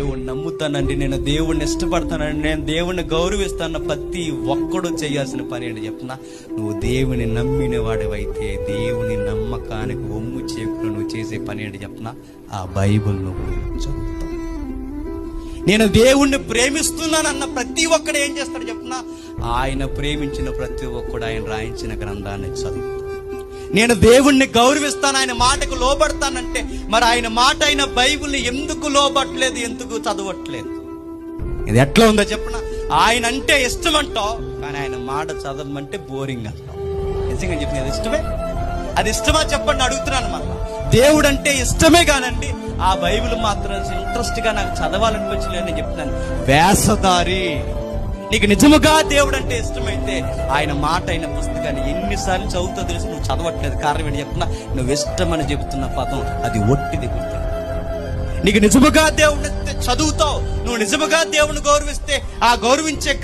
దేవుణ్ణి నమ్ముతానండి. నేను దేవుణ్ణి ఇష్టపడతానండి నేను దేవుణ్ణి గౌరవిస్తాను ప్రతి ఒక్కడు చేయాల్సిన పని ఏంటి చెప్పిన నువ్వు దేవుని నమ్మిన వాడివైతే దేవుని నమ్మకానికి ఒమ్ము చేయకుండా నువ్వు చేసే పని ఏంటి చెప్పిన ఆ బైబిల్ నువ్వు చదువుతావు. నేను దేవుణ్ణి ప్రేమిస్తున్నానన్న ప్రతి ఒక్కడు ఏం చేస్తాడు చెప్పిన ఆయన ప్రేమించిన ప్రతి ఒక్కడు ఆయన రాయించిన గ్రంథాన్ని చదువుతాడు. నేను దేవుణ్ణి గౌరవిస్తాను ఆయన మాటకు లోబడతానంటే మరి ఆయన మాట అయిన బైబుల్ని ఎందుకు లోబట్టలేదు ఎందుకు చదవట్లేదు? ఇది ఎట్లా ఉందో చెప్పన? ఆయన అంటే ఇష్టం అంటావు కానీ ఆయన మాట చదవమంటే బోరింగ్ అంటావు. నిజంగా చెప్పింది అది ఇష్టమే? అది ఇష్టమా చెప్పండి అడుగుతున్నాను మళ్ళా. దేవుడు అంటే ఇష్టమే కానండి ఆ బైబిల్ మాత్రం ఇంట్రెస్ట్గా నాకు చదవాలనిపించలేదు నేను చెప్తున్నాను. వేసదారి నీకు నిజముగా దేవుడు అంటే ఇష్టమైతే ఆయన మాట అయిన పుస్తకాన్ని ఎన్నిసార్లు చదువుతా తెలుసు నువ్వు చదవట్లేదు. కారణం ఏంటి చెప్తున్నా? నువ్వు ఇష్టమని చెబుతున్న పదం అది ఒట్టిది గుర్తు. నీకు నిజముగా దేవుడిని చదువుతావు. నువ్వు నిజముగా దేవుని గౌరవిస్తే ఆ గౌరవించే